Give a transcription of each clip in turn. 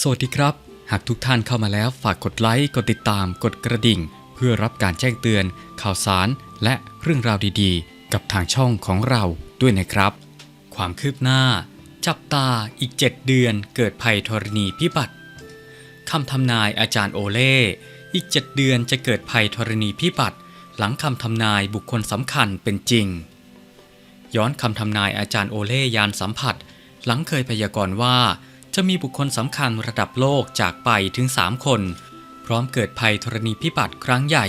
สวัสดีครับ หากทุกท่านเข้ามาแล้วฝากกดไลค์ กดติดตาม กดกระดิ่ง เพื่อรับการแจ้งเตือน ข่าวสาร และเรื่องราวดีๆ กับทางช่องของเราด้วยนะครับ ความคืบหน้า จับตาอีก 7 เดือนเกิดภัยธรณีพิบัติคำทำนายอาจารย์โอเล่อีก 7 เดือนจะเกิดภัยธรณีพิบัติ หลังคำทำนายบุคคลสำคัญเป็นจริง ย้อนคำทำนายอาจารย์โอเล่ยานสัมผัส หลังเคยพยากรณ์ว่า จะมีบุคคลสำคัญระดับโลกจากไปถึง 3 คน พร้อมเกิดภัยธรณีพิบัติครั้งใหญ่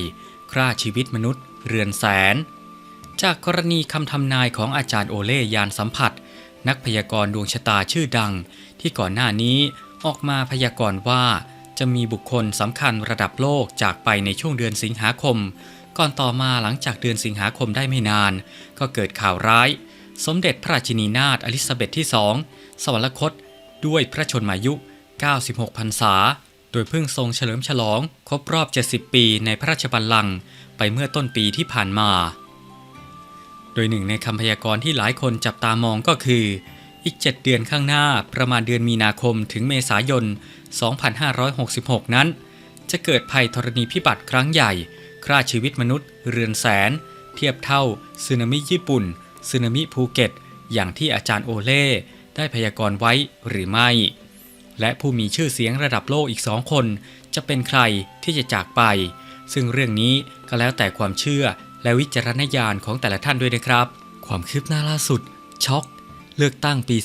ฆ่าชีวิตมนุษย์ เรือนแสน จากกรณีคำทำนายของอาจารย์โอเล่ยานสัมผัส นักพยากรณ์ดวงชะตาชื่อดัง ที่ก่อนหน้านี้ออกมาพยากรณ์ว่าจะมีบุคคลสำคัญระดับโลกจากไปในช่วงเดือนสิงหาคม ก่อนต่อมาหลังจากเดือนสิงหาคมได้ไม่นาน ก็เกิดข่าวร้าย สมเด็จพระราชินีนาถอลิซาเบธที่สองสวรรคต ด้วยพระชนมายุ 96 พรรษา โดยเพิ่งทรงเฉลิมฉลองครบรอบ 70 ปีในพระราชบัลลังก์ไปเมื่อต้นปีที่ผ่านมา โดยหนึ่งในคำพยากรณ์ที่หลายคนจับตามองก็คือ อีก 7 เดือนข้างหน้าประมาณเดือนมีนาคมถึงเมษายน 2566 นั้น จะเกิดภัยธรณีพิบัติครั้งใหญ่ฆ่าชีวิตมนุษย์เรือนแสน เทียบเท่าสึนามิญี่ปุ่นสึนามิภูเก็ต อย่างที่อาจารย์โอเล่ ได้พยากรณ์ไว้หรือไม่ และผู้มีชื่อเสียงระดับโลกอีกสองคน จะเป็นใครที่จะจากไป ซึ่งเรื่องนี้ก็แล้วแต่ความเชื่อและวิจารณญาณของแต่ละท่านด้วยนะครับ ความคืบหน้าล่าสุด ช็อก เลือกตั้งปี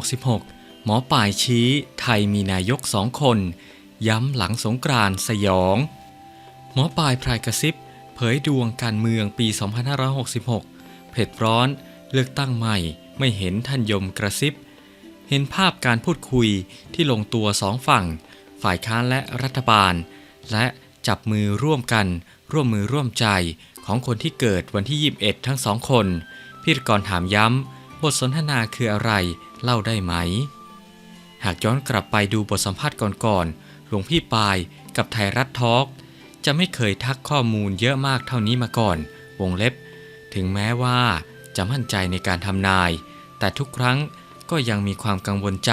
2566 หมอป่ายชี้ ไทยมีนายกสองคน ย้ำหลังสงกรานสยอง หมอปลายพรายกระซิบ เผยดวงการเมืองปี 2566 เผ็ดร้อน เลือกตั้งใหม่ ไม่เห็นท่านยมกระซิบ เห็นภาพการพูดคุยที่ลงตัวสองฝั่ง ฝ่ายค้านและรัฐบาล และจับมือร่วมกันร่วมมือร่วมใจของคนที่เกิดวันที่ 21 ทั้งสองคนพิธีกรถามย้ำ บทสนทนาคืออะไรเล่าได้ไหม หากย้อนกลับไปดูบทสัมภาษณ์ก่อนๆหลวงพี่ปายกับไทยรัฐทอล์กจะไม่เคยทักข้อมูลเยอะมากเท่านี้มาก่อน วงเล็บ ถึงแม้ว่า จะมั่นใจในการทำนาย แต่ทุกครั้งก็ยังมีความกังวลใจ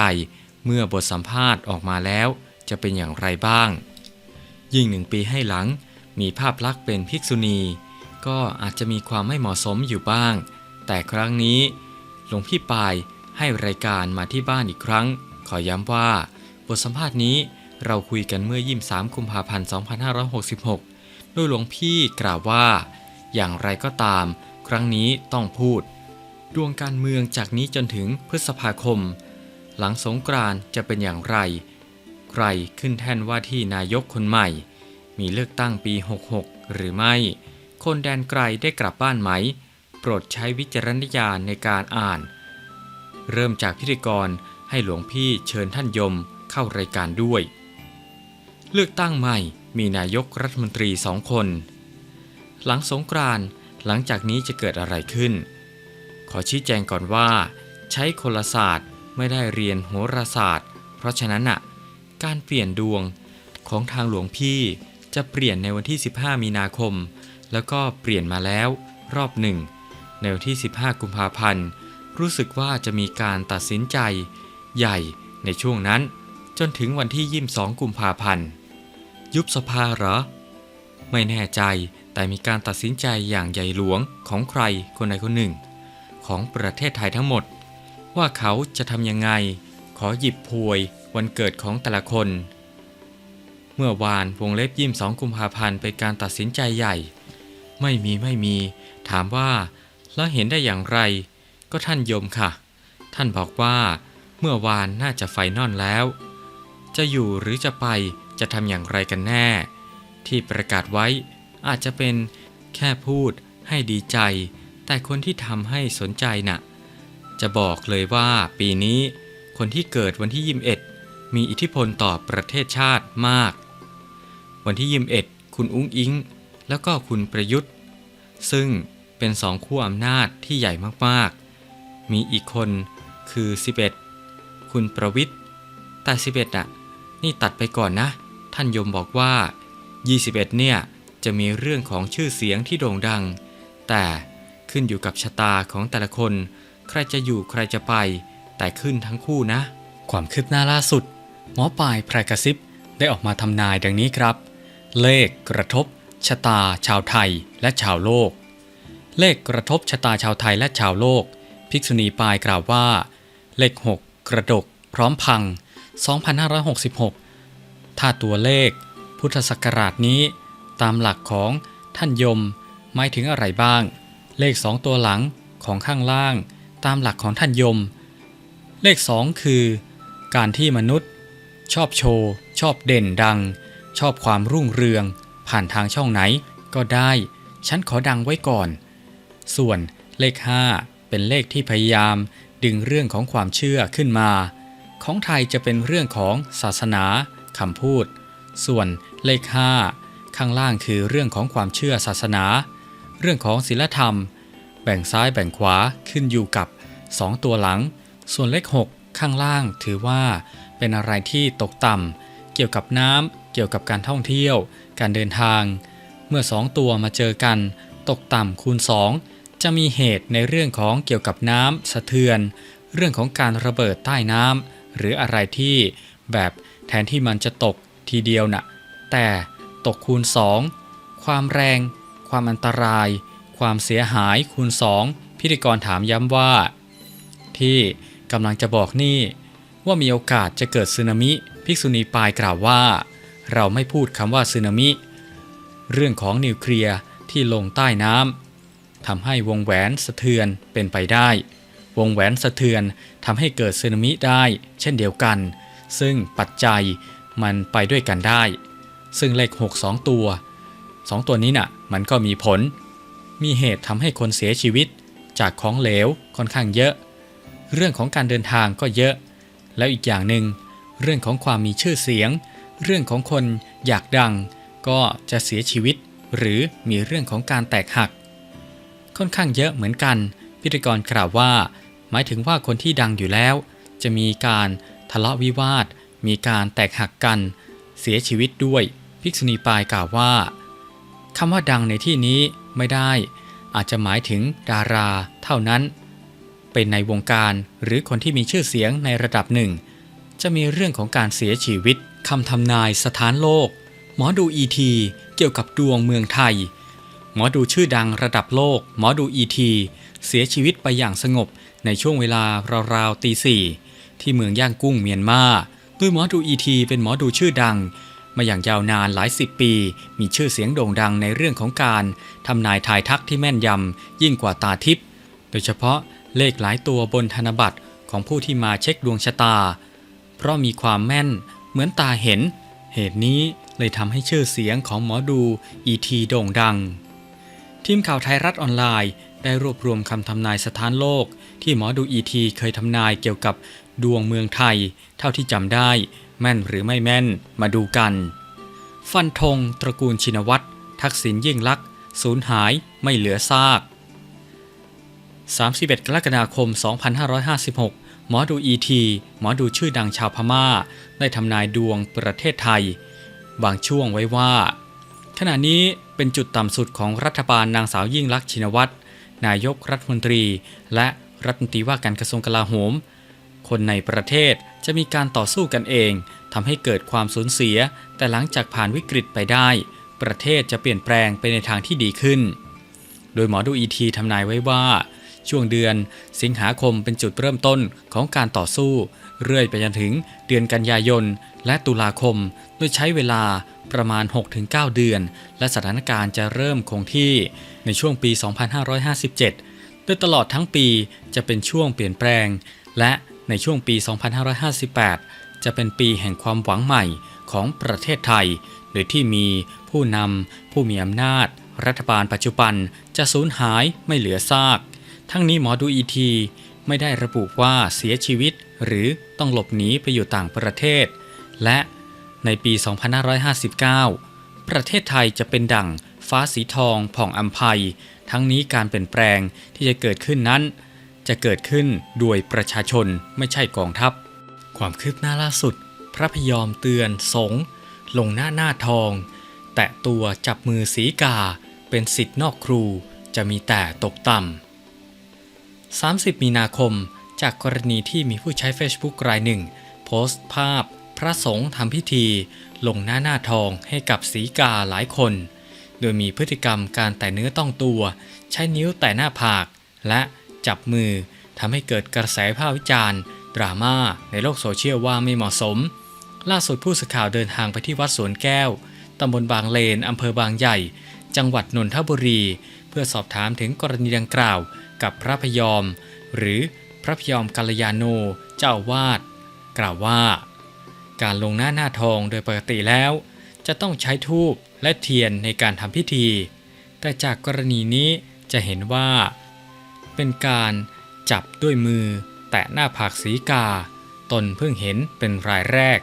เมื่อบทสัมภาษณ์ออกมาแล้ว จะเป็นอย่างไรบ้าง ยิ่งหนึ่งปีให้หลัง มีภาพลักษณ์เป็นภิกษุณี ก็อาจจะมีความไม่เหมาะสมอยู่บ้าง แต่ครั้งนี้หลวงพี่ปายให้รายการมาที่บ้านอีกครั้ง ขอย้ำว่า บทสัมภาษณ์นี้เราคุยกันเมื่อ 23 กุมภาพันธ์ 2566 โดยหลวงพี่กล่าวว่า อย่างไรก็ตาม ครั้งนี้ต้องพูด ดวงการเมืองจากนี้จนถึงพฤษภาคม หลังสงกรานจะเป็นอย่างไร ใครขึ้นแท่นว่าที่นายกคนใหม่ มีเลือกตั้งปี 66 หรือไม่ คนแดนไกลได้กลับบ้านไหม โปรดใช้วิจารณญาณในการอ่าน เริ่มจากพิธีกรให้หลวงพี่เชิญท่านยมเข้ารายการด้วย เลือกตั้งใหม่มีนายกรัฐมนตรีสองคน หลังสงกรานต์ หลังจากนี้จะเกิดอะไรขึ้น ขอชี้แจงก่อนว่า ใช้คนละศาสตร์ไม่ได้เรียนโหราศาสตร์ เพราะฉะนั้นอะการเปลี่ยนดวงของทางหลวงพี่จะเปลี่ยนในวันที่ 15 มีนาคม แล้วก็เปลี่ยนมาแล้วรอบหนึ่ง ในวันที่ 15 กุมภาพันธ์ รู้สึกว่าจะมีการตัดสินใจ ใหญ่ในช่วงนั้น จนถึงวันที่ 22 กุมภาพันธ์ ยุบสภาเหรอ ไม่แน่ใจ แต่มีการตัดสินใจอย่างใหญ่หลวงของใครคนใดคนหนึ่ง ของประเทศไทยทั้งหมด ว่าเขาจะทำยังไง ขอหยิบพวยวันเกิดของแต่ละคน เมื่อวานวงเล็บยิ้มสองกุมภาพันธ์เป็นการตัดสินใจใหญ่ ไม่มีไม่มี ถามว่า แล้วเห็นได้อย่างไร ก็ท่านยมค่ะ ท่านบอกว่า เมื่อวานน่าจะไฟนอลแล้ว จะอยู่หรือจะไปจะทำอย่างไรกันแน่ ที่ประกาศไว้ อาจจะเป็นแค่พูดให้ดีใจ แต่คนที่ทำให้สนใจน่ะ จะบอกเลยว่าปีนี้คนที่เกิดวันที่ยิมเอ็ดมีอิทธิพลต่อประเทศชาติมาก วันที่ยิมเอ็ดคุณอุ้งอิง แล้วก็คุณประยุทธ์ ซึ่งเป็นสองขั้วอำนาจที่ใหญ่มากๆ มีอีกคนคือ 11 คุณประวิทย์แต่11อะ นี่ตัดไปก่อนนะ ท่านยมบอกว่า 21 เนี่ย จะมีเรื่องของชื่อเสียงที่โด่งดัง แต่ขึ้นอยู่กับชะตาของแต่ละคน ใครจะอยู่ใครจะไป แต่ขึ้นทั้งคู่นะ ความคืบหน้าล่าสุด หมอปลายแพรกระซิบได้ออกมาทำนายดังนี้ครับ เลขกระทบ ชะตาชาวไทยและชาวโลก เลขกระทบชะตาชาวไทยและชาวโลก ภิกษุณีปลายกล่าวว่า เลข 6 กระดก พร้อมพัง 2566 ถ้าตัวเลข พุทธศักราชนี้ ตามหลักของท่านยมหมายถึงอะไรบ้าง เลข 2 ตัวหลังของข้างล่าง ตามหลักของท่านยม เลข 2 คือ การที่มนุษย์ ชอบโชว์ ชอบเด่นดัง ชอบความรุ่งเรือง ผ่านทางช่องไหนก็ได้ ฉันขอดังไว้ก่อน ส่วนเลข 5 เป็นเลขที่พยายามดึงเรื่องของความเชื่อขึ้นมา ของไทยจะเป็นเรื่องของศาสนาคำพูด ส่วนเลข 5 ข้างล่างคือเรื่องของความเชื่อศาสนา เรื่องของศีลธรรม แบ่งซ้ายแบ่งขวาขึ้นอยู่กับ 2 ตัวหลัง ส่วนเลข 6 ข้างล่างถือว่าเป็นอะไรที่ตกต่ำเกี่ยวกับน้ำเกี่ยวกับการท่องเที่ยว การเดินทาง เมื่อ 2 ตัวมาเจอกัน ตกต่ำคูณ 2 จะมีเหตุในเรื่องของเกี่ยวกับน้ำสะเทือน เรื่องของการระเบิดใต้น้ำหรืออะไรที่แบบแทนที่มันจะตกทีเดียวน่ะแต่ ตกคูณ 2 ความแรง ความอันตราย ความเสียหายคูณ 2 พิธีกรถามย้ำว่า ที่กำลังจะบอกนี่ ว่ามีโอกาสจะเกิดสึนามิ ภิกษุณีปายกล่าวว่า เราไม่พูดคำว่าสึนามิ เรื่องของนิวเคลียร์ที่ลงใต้น้ำทำให้วงแหวนสะเทือนเป็นไปได้ วงแหวนสะเทือนทำให้เกิดสึนามิได้ เช่นเดียวกัน ซึ่งปัจจัยมันไปด้วยกันได้ ซึ่งเลข 6 2 ตัว 2 ตัวนี้น่ะมันก็มีผล มีเหตุทำให้คนเสียชีวิต จากของเหลวค่อนข้างเยอะ เรื่องของการเดินทางก็เยอะ แล้วอีกอย่างหนึ่งเรื่องของความมีชื่อเสียง เรื่องของคนอยากดัง ก็จะเสียชีวิต หรือมีเรื่องของการแตกหัก ค่อนข้างเยอะเหมือนกัน พิธีกรกล่าวว่า หมายถึงว่าคนที่ดังอยู่แล้ว จะมีการทะเลาะวิวาท มีการแตกหักกัน เสียชีวิตด้วย ภิกษุณีปายกล่าวว่าคำว่าดังในที่นี้ไม่ได้ อาจจะหมายถึงดารา เท่านั้น เป็นในวงการหรือคนที่มีชื่อเสียงในระดับหนึ่ง จะมีเรื่องของการเสียชีวิตคำทำนายสถานโลก หมอดูอีทีเกี่ยวกับดวงเมืองไทย หมอดูชื่อดังระดับโลก หมอดูอีทีเสียชีวิตไปอย่างสงบในช่วงเวลาราวๆตีสี่ที่เมืองย่างกุ้งเมียนมาโดยหมอดูอีทีเป็นหมอดูชื่อดัง มาอย่างยาวนานหลายสิบปี มีชื่อเสียงโด่งดังในเรื่องของการทำนายทายทักที่แม่นยำยิ่งกว่าตาทิพย์โดยเฉพาะเลขหลายตัวบนธนบัตรของผู้ที่มาเช็คดวงชะตา เพราะมีความแม่นเหมือนตาเห็น เหตุนี้เลยทำให้ชื่อเสียงของหมอดูอีทีโด่งดัง ทีมข่าวไทยรัฐออนไลน์ ได้รวบรวมคำทำนายสถานโลก ที่หมอดูอีทีเคยทำนายเกี่ยวกับดวงเมืองไทย เท่าที่จำได้ แม่นหรือไม่แม่นมาดูกัน ฟันธงตระกูลชินวัตร ทักษิณยิ่งลักษณ์สูญหายไม่เหลือซาก 31 กรกฎาคม 2556 หมอดูอีทีหมอดูชื่อดังชาวพม่า ได้ทำนายดวงประเทศไทย บางช่วงไว้ว่า ขณะนี้เป็นจุดต่ำสุดของรัฐบาลนางสาวยิ่งลักษณ์ชินวัตร นายกรัฐมนตรี และรัฐมนตรีว่าการกระทรวงกลาโหม คนในประเทศ จะมีการต่อสู้กันเองทำให้เกิดความสูญเสีย แต่หลังจากผ่านวิกฤตไปได้ ประเทศจะเปลี่ยนแปลงไปในทางที่ดีขึ้น โดยหมอดูอีทีทำนายไว้ว่า ช่วงเดือน สิงหาคมเป็นจุดเริ่มต้นของการต่อสู้ เรื่อยไปจนถึงเดือนกันยายน และตุลาคม โดยใช้เวลาประมาณ 6-9 เดือน และสถานการณ์จะเริ่มคงที่ในช่วงปี 2557 โดยตลอดทั้งปีจะเป็นช่วงเปลี่ยนแปลง และ ในช่วงปี 2558 จะเป็นปีแห่งความหวังใหม่ของประเทศไทย โดยที่มีผู้นำผู้มีอำนาจ รัฐบาลปัจจุบันจะสูญหายไม่เหลือซาก ทั้งนี้หมอดูอีทีไม่ได้ระบุว่าเสียชีวิตหรือต้องหลบหนีไปอยู่ต่างประเทศ และในปี 2559 ประเทศไทยจะเป็นดั่งฟ้าสีทองผ่องอัมภัย ทั้งนี้การเปลี่ยนแปลงที่จะเกิดขึ้นนั้น จะเกิดขึ้นโดยประชาชนไม่ใช่กองทัพ ความคืบหน้าล่าสุด พระพยอมเตือนสงฆ์ลงหน้าหน้าทอง แตะตัวจับมือสีกาเป็นสิทธิ์นอกครูจะมีแต่ตกต่ำ 30 มีนาคม จากกรณีที่มีผู้ใช้ Facebook รายหนึ่ง โพสต์ภาพพพระสงฆ์ทำพิธี ลงหน้าหน้าทองให้กับสีกาหลายคน โดยมีพฤติกรรมการแต่เนื้อต้องตัว ใช้นิ้วแต่หน้าผาก และ จับมือทำให้เกิดกระแสภาพวิจารณ์ ดราม่าในโลกโซเชียลว่าไม่เหมาะสม ล่าสุดผู้สื่อข่าวเดินทางไปที่วัดสวนแก้วตำบลบางเลนอำเภอบางใหญ่ จังหวัดนนทบุรี เพื่อสอบถามถึงกรณีดังกล่าว กับพระพยอม หรือพระพยอมกัลยาโนเจ้าวาด กล่าวว่า การลงหน้าหน้าทองโดยปกติแล้ว จะต้องใช้ทูบและเทียนในการทำพิธี แต่จากกรณีนี้จะเห็นว่า เป็นการจับด้วยมือ แตะหน้าผากสีกา ตนเพิ่งเห็นเป็นรายแรก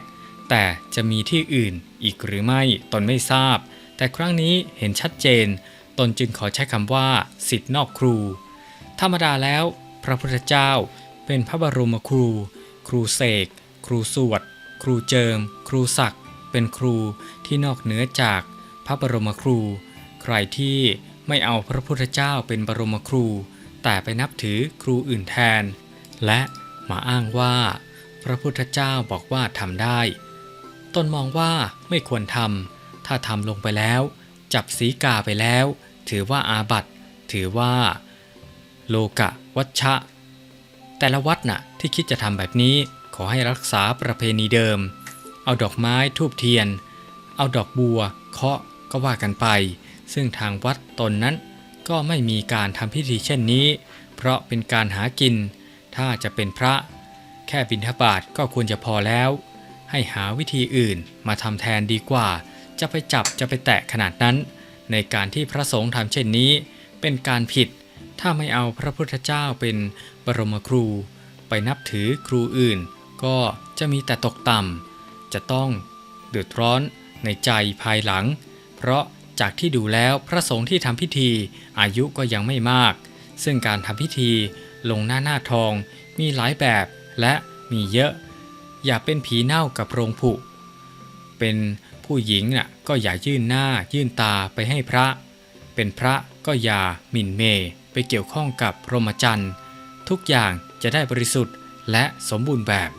แต่จะมีที่อื่นอีกหรือไม่ตนไม่ทราบ แต่ครั้งนี้เห็นชัดเจน ตนจึงขอใช้คำว่าสิทธินอกครู ธรรมดาแล้ว พระพุทธเจ้าเป็นพระบรมครู ครูเสก ครูสวด ครูเจิม ครูศักดิ์เป็นครูที่นอกเหนือจากพระบรมครู ใครที่ไม่เอาพระพุทธเจ้าเป็นบรมครู แต่ไปนับถือครูอื่นแทน และมาอ้างว่า พระพุทธเจ้าบอกว่าทำได้ ตนมองว่าไม่ควรทำถ้าทำลงไปแล้ว จับสีกาไปแล้ว ถือว่าอาบัตถือว่า โลกะวัชชะ แต่ละวัดน่ะที่คิดจะทำแบบนี้ขอให้รักษาประเพณีเดิม เอาดอกไม้ทูบเทียน เอาดอกบัวเคาะก็ว่ากันไป ซึ่งทางวัดตนนั้น ก็ไม่มีการทำพิธีเช่นนี้ เพราะเป็นการหากิน ถ้าจะเป็นพระ แค่บิณฑบาตก็ควรจะพอแล้ว ให้หาวิธีอื่นมาทำแทนดีกว่า จะไปจับจะไปแตะขนาดนั้น ในการที่พระสงฆ์ทำเช่นนี้ เป็นการผิด ถ้าไม่เอาพระพุทธเจ้าเป็นบรมครู ไปนับถือครูอื่น ก็จะมีแต่ตกต่ำจะต้องเดือดร้อนในใจภายหลัง เพราะ จากที่ดูแล้วพระสงฆ์ที่ทำพิธีอายุก็ยังไม่มาก ซึ่งการทำพิธีลงหน้าหน้าทอง มีหลายแบบและมีเยอะ อย่าเป็นผีเน่ากับโรงผุ เป็นผู้หญิงน่ะก็อย่ายื่นหน้ายื่นตาไปให้พระ เป็นพระก็อย่าหมิ่นเมย์ไปเกี่ยวข้องกับพรหมจรรย์ ทุกอย่างจะได้บริสุทธิ์และสมบูรณ์แบบ